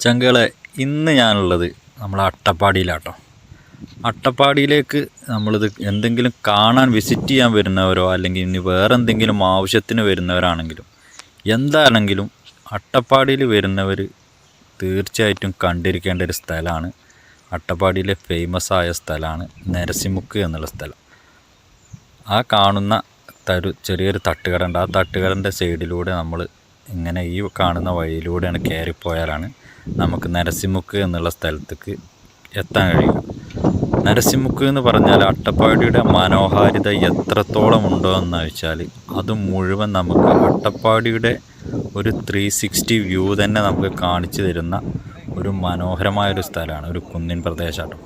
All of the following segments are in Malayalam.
ചങ്കളെ ഇന്ന് ഞാനുള്ളത് നമ്മളെ അട്ടപ്പാടിയിലാട്ടോ. അട്ടപ്പാടിയിലേക്ക് നമ്മളിത് എന്തെങ്കിലും കാണാൻ വിസിറ്റ് ചെയ്യാൻ വരുന്നവരോ അല്ലെങ്കിൽ ഇനി വേറെ എന്തെങ്കിലും ആവശ്യത്തിന് വരുന്നവരാണെങ്കിലും എന്താണെങ്കിലും അട്ടപ്പാടിയിൽ വരുന്നവർ തീർച്ചയായിട്ടും കണ്ടിരിക്കേണ്ട ഒരു സ്ഥലമാണ്. അട്ടപ്പാടിയിലെ ഫേമസ് ആയ സ്ഥലമാണ് നരസിമുക്ക് എന്നുള്ള സ്ഥലം. ആ കാണുന്ന തരു ചെറിയൊരു തട്ടുകട ഉണ്ട്. ആ തട്ടുകടന്റെ സൈഡിലൂടെ നമ്മൾ ഇങ്ങനെ ഈ കാണുന്ന വഴിയിലൂടെയാണ് കയറിപ്പോയാലാണ് നമുക്ക് നരസിമുക്ക് എന്നുള്ള സ്ഥലത്തേക്ക് എത്താൻ കഴിയും. നരസിമുക്ക് എന്ന് പറഞ്ഞാൽ അട്ടപ്പാടിയുടെ മനോഹാരിത എത്രത്തോളം ഉണ്ടോ എന്ന് വെച്ചാൽ അത് മുഴുവൻ നമുക്ക് അട്ടപ്പാടിയുടെ ഒരു ത്രീ സിക്സ്റ്റി വ്യൂ തന്നെ നമുക്ക് കാണിച്ചു തരുന്ന ഒരു മനോഹരമായൊരു സ്ഥലമാണ് ഒരു കുന്നിൻ പ്രദേശമാണ്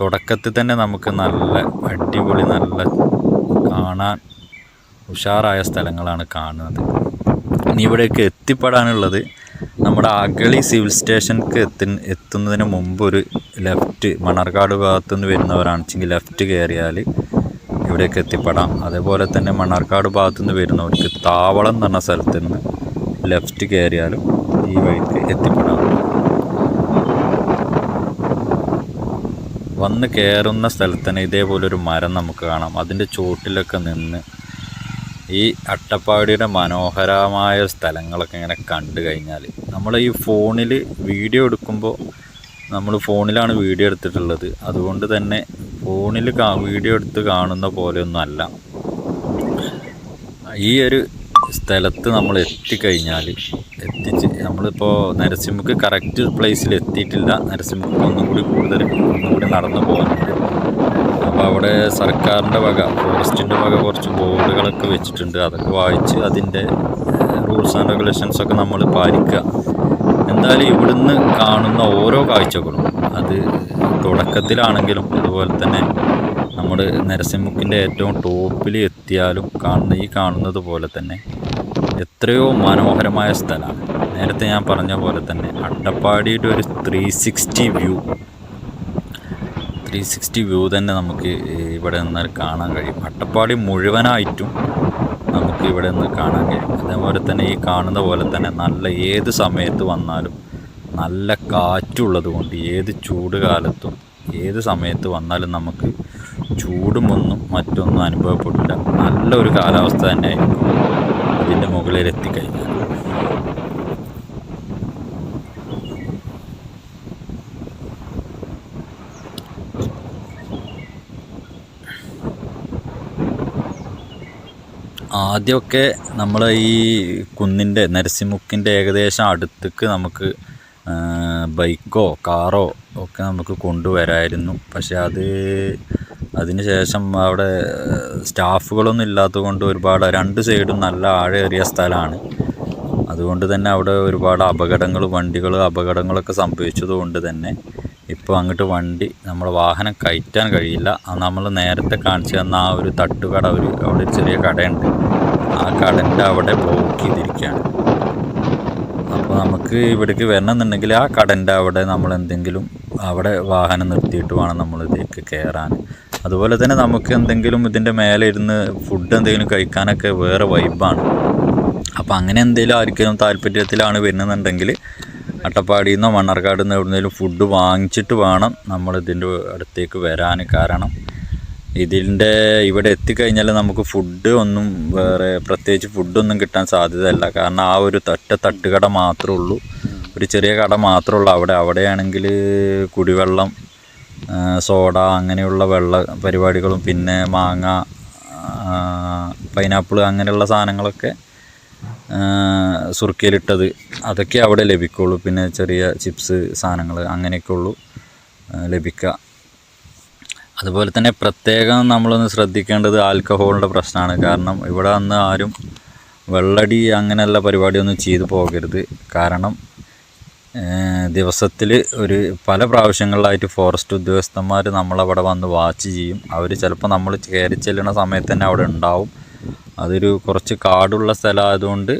തുടക്കത്തിൽ തന്നെ നമുക്ക് നല്ല അടിപൊളി നല്ല കാണാൻ ഉഷാറായ സ്ഥലങ്ങളാണ് കാണുന്നത്. ഇനി ഇവിടേക്ക് എത്തിപ്പെടാനുള്ളത് നമ്മുടെ അഗളി സിവിൽ സ്റ്റേഷനിലേക്ക് എത്തി എത്തുന്നതിന് മുമ്പ് ഒരു ലെഫ്റ്റ് മണർകാട് ഭാഗത്തു നിന്ന് വരുന്നവരാണെച്ചെങ്കിൽ ലെഫ്റ്റ് കയറിയാൽ ഇവിടേക്ക് എത്തിപ്പെടാം. അതേപോലെ തന്നെ മണർകാട് ഭാഗത്തു നിന്ന് വരുന്നവർക്ക് താവളം എന്ന് പറഞ്ഞ സ്ഥലത്ത് നിന്ന് ലെഫ്റ്റ് കയറിയാലും ഈ വഴിക്ക് എത്തിപ്പെടാം. വന്ന് കയറുന്ന സ്ഥലത്ത് തന്നെ ഇതേപോലെ ഒരു മരം നമുക്ക് കാണാം. അതിന്റെ ചുവട്ടിലൊക്കെ നിന്ന് ഈ അട്ടപ്പാടിയുടെ മനോഹരമായ സ്ഥലങ്ങളൊക്കെ ഇങ്ങനെ കണ്ടു കഴിഞ്ഞാൽ നമ്മൾ ഈ ഫോണിൽ വീഡിയോ എടുക്കുമ്പോൾ നമ്മൾ ഫോണിലാണ് വീഡിയോ എടുത്തിട്ടുള്ളത്. അതുകൊണ്ട് തന്നെ ഫോണിൽ വീഡിയോ എടുത്ത് കാണുന്ന പോലെയൊന്നും അല്ല ഈ ഒരു സ്ഥലത്ത് നമ്മൾ എത്തിക്കഴിഞ്ഞാൽ എത്തിച്ച് നമ്മളിപ്പോൾ നരസിംഹക്ക് കറക്റ്റ് പ്ലേസിൽ എത്തിയിട്ടില്ല. നരസിംഹക്ക് ഒന്നും കൂടി കൂടുതൽ ഒന്നും കൂടി നടന്നു പോകാനുണ്ട്. അപ്പോൾ അവിടെ സർക്കാരിന്റെ വക ഫോറസ്റ്റിന്റെ വക കുറച്ച് ബോർഡുകളൊക്കെ വെച്ചിട്ടുണ്ട്. അതൊക്കെ വായിച്ച് അതിന്റെ റൂൾസ് ആൻഡ് റെഗുലേഷൻസ് ഒക്കെ നമ്മൾ പാലിക്കുക. എന്തായാലും ഇവിടുന്ന് കാണുന്ന ഓരോ കാഴ്ചകളും അത് തുടക്കത്തിലാണെങ്കിലും അതുപോലെ തന്നെ നമ്മൾ നരസിംഹക്കിന്റെ ഏറ്റവും ടോപ്പിൽ എത്തിയാലും കാണുന്ന ഈ കാണുന്നത് പോലെ തന്നെ എത്രയോ മനോഹരമായ സ്ഥലമാണ്. നേരത്തെ ഞാൻ പറഞ്ഞ പോലെ തന്നെ അട്ടപ്പാടിയുടെ ഒരു three sixty view three sixty view തന്നെ നമുക്ക് ഇവിടെ നിന്ന് കാണാൻ കഴിയും. അട്ടപ്പാടി മുഴുവനായിട്ടും നമുക്ക് ഇവിടെ നിന്ന് കാണാൻ കഴിയും. അതേപോലെ തന്നെ ഈ കാണുന്ന പോലെ തന്നെ നല്ല ഏത് സമയത്ത് വന്നാലും നല്ല കാറ്റുള്ളത് കൊണ്ട് ഏത് ചൂട് കാലത്തും ഏത് സമയത്ത് വന്നാലും നമുക്ക് ചൂടും ഒന്നും മറ്റൊന്നും അനുഭവപ്പെടില്ല. നല്ലൊരു കാലാവസ്ഥ തന്നെ ആയിരിക്കും ഇതിന്റെ മുകളിൽ എത്തിക്കഴിഞ്ഞാൽ ആദ്യമൊക്കെ നമ്മൾ ഈ കുന്നിന്റെ നരസിമുക്കിന്റെ ഏകദേശം അടുത്തേക്ക് നമുക്ക് ബൈക്കോ കാറോ ഒക്കെ നമുക്ക് കൊണ്ടുവരായിരുന്നു. പക്ഷേ അത് അതിന് ശേഷം അവിടെ സ്റ്റാഫുകളൊന്നും ഇല്ലാത്തത് കൊണ്ട് ഒരുപാട് രണ്ട് സൈഡും നല്ല ആഴേറിയ സ്ഥലമാണ്. അതുകൊണ്ട് തന്നെ അവിടെ ഒരുപാട് അപകടങ്ങൾ വണ്ടികൾ അപകടങ്ങളൊക്കെ സംഭവിച്ചത് കൊണ്ട് തന്നെ ഇപ്പോൾ അങ്ങോട്ട് വണ്ടി നമ്മുടെ വാഹനം കയറ്റാൻ കഴിയില്ല. നമ്മൾ നേരത്തെ കാണിച്ചു തന്ന ആ ഒരു തട്ടുകട ഒരു അവിടെ ഒരു ചെറിയ കടയുണ്ട്. ആ കടന്റെ അവിടെ ബ്ലോക്ക് ചെയ്തിരിക്കുകയാണ്. അപ്പോൾ നമുക്ക് ഇവിടേക്ക് വരണം എന്നുണ്ടെങ്കിൽ ആ കടന്റെ അവിടെ നമ്മൾ എന്തെങ്കിലും അവിടെ വാഹനം നിർത്തിയിട്ട് വേണം നമ്മൾ ഇതിലേക്ക് കയറാൻ. അതുപോലെ തന്നെ നമുക്ക് എന്തെങ്കിലും ഇതിന്റെ മേലെ ഇരുന്ന് ഫുഡ് എന്തെങ്കിലും കഴിക്കാനൊക്കെ വേറെ വൈബാണ് അപ്പോൾ അങ്ങനെ എന്തെങ്കിലും ആർക്കെങ്കിലും താല്പര്യത്തിലാണ് വരുന്നതെന്നുണ്ടെങ്കിൽ അട്ടപ്പാടിയിൽ നിന്നോ മണ്ണാർക്കാട് നിന്ന് എവിടുന്നേലും ഫുഡ് വാങ്ങിച്ചിട്ട് വേണം നമ്മൾ ഇതിന്റെ അടുത്തേക്ക് വരാൻ കാരണം. ഇതിന്റെ ഇവിടെ എത്തിക്കഴിഞ്ഞാൽ നമുക്ക് ഫുഡ് ഒന്നും വേറെ പ്രത്യേകിച്ച് ഫുഡൊന്നും കിട്ടാൻ സാധ്യതയല്ല. കാരണം ആ ഒരു തട്ട തട്ടുകട മാത്രമേ ഉള്ളൂ. ഒരു ചെറിയ കട മാത്രമേ ഉള്ളൂ. അവിടെ അവിടെയാണെങ്കിൽ കുടിവെള്ളം സോഡ അങ്ങനെയുള്ള വെള്ള പരിപാടികളും പിന്നെ മാങ്ങ പൈനാപ്പിൾ അങ്ങനെയുള്ള സാധനങ്ങളൊക്കെ സുർക്കയിലിട്ടത് അതൊക്കെ അവിടെ ലഭിക്കുള്ളൂ. പിന്നെ ചെറിയ ചിപ്സ് സാധനങ്ങൾ അങ്ങനെയൊക്കെ ഉള്ളൂ ലഭിക്കുക. അതുപോലെ തന്നെ പ്രത്യേകം നമ്മളൊന്ന് ശ്രദ്ധിക്കേണ്ടത് ആൽക്കഹോളിന്റെ പ്രശ്നമാണ്. കാരണം ഇവിടെ അന്ന് ആരും വെള്ളടി അങ്ങനെയുള്ള പരിപാടിയൊന്നും ചെയ്തു പോകരുത്. കാരണം ദിവസത്തിൽ ഒരു പല പ്രാവശ്യങ്ങളിലായിട്ട് ഫോറസ്റ്റ് ഉദ്യോഗസ്ഥന്മാർ നമ്മളവിടെ വന്ന് വാച്ച് ചെയ്യും. അവർ ചിലപ്പോൾ നമ്മൾ കയറി ചെല്ലുന്ന സമയത്ത് തന്നെ അവിടെ ഉണ്ടാവും. അതൊരു കുറച്ച് കാടുള്ള സ്ഥലമായതുകൊണ്ട്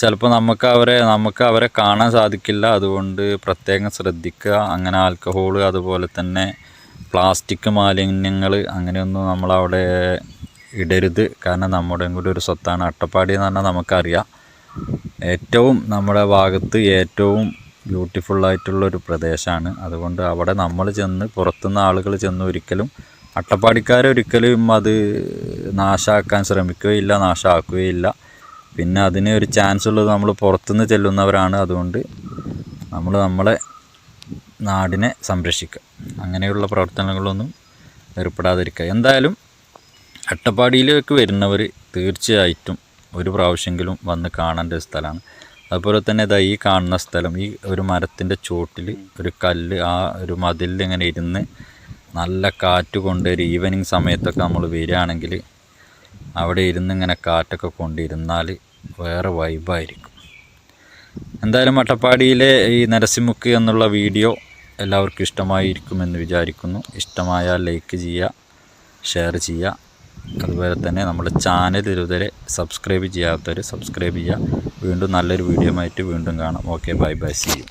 ചിലപ്പോൾ നമുക്ക് അവരെ നമുക്ക് അവരെ കാണാൻ സാധിക്കില്ല. അതുകൊണ്ട് പ്രത്യേകം ശ്രദ്ധിക്കുക. അങ്ങനെ ആൽക്കഹോൾ അതുപോലെ തന്നെ പ്ലാസ്റ്റിക് മാലിന്യങ്ങൾ അങ്ങനെയൊന്നും നമ്മളവിടെ ഇടരുത്. കാരണം നമ്മുടെ കൂടി ഒരു സ്വത്താണ്. അട്ടപ്പാടി എന്ന് പറഞ്ഞാൽ നമുക്കറിയാം. ഏറ്റവും നമ്മുടെ ഭാഗത്ത് ഏറ്റവും ഒരു പ്രദേശമാണ്. അതുകൊണ്ട് അവിടെ നമ്മൾ ചെന്ന് പുറത്തുനിന്ന് ആളുകൾ ചെന്ന് ഒരിക്കലും അട്ടപ്പാടിക്കാരൊരിക്കലും അത് നാശാക്കാൻ ശ്രമിക്കുകയില്ല നാശമാക്കുകയില്ല പിന്നെ അതിന് ഒരു ചാൻസ് ഉള്ളത് നമ്മൾ പുറത്തുനിന്ന് ചെല്ലുന്നവരാണ്. അതുകൊണ്ട് നമ്മൾ നമ്മളെ നാടിനെ സംരക്ഷിക്കുക. അങ്ങനെയുള്ള പ്രവർത്തനങ്ങളൊന്നും ഏർപ്പെടാതിരിക്കുക. എന്തായാലും അട്ടപ്പാടിയിലേക്ക് വരുന്നവർ തീർച്ചയായിട്ടും ഒരു പ്രാവശ്യമെങ്കിലും വന്ന് കാണേണ്ട ഒരു സ്ഥലമാണ്. അതുപോലെ തന്നെ ഇതാ ഈ കാണുന്ന സ്ഥലം ഈ ഒരു മരത്തിന്റെ ചോട്ടിൽ ഒരു കല്ല് ആ ഒരു മതിലിൽ ഇങ്ങനെ ഇരുന്ന് നല്ല കാറ്റ് കൊണ്ട് ഒരു ഈവനിങ് സമയത്തൊക്കെ നമ്മൾ വരികയാണെങ്കിൽ അവിടെ ഇരുന്ന് ഇങ്ങനെ കാറ്റൊക്കെ കൊണ്ടിരുന്നാൽ വേറെ വൈബായിരിക്കും എന്തായാലും മട്ടപ്പാടിയിലെ ഈ നരസിമുക്ക് എന്നുള്ള വീഡിയോ എല്ലാവർക്കും ഇഷ്ടമായിരിക്കുമെന്ന് വിചാരിക്കുന്നു. ഇഷ്ടമായാൽ ലൈക്ക് ചെയ്യുക ഷെയർ ചെയ്യുക. അതുപോലെ തന്നെ നമ്മുടെ ചാനൽ ഇതുവരെ സബ്സ്ക്രൈബ് ചെയ്യാത്തവർ സബ്സ്ക്രൈബ് ചെയ്യുക. വീണ്ടും നല്ലൊരു വീഡിയോ ആയിട്ട് വീണ്ടും കാണാം. Okay bye bye see you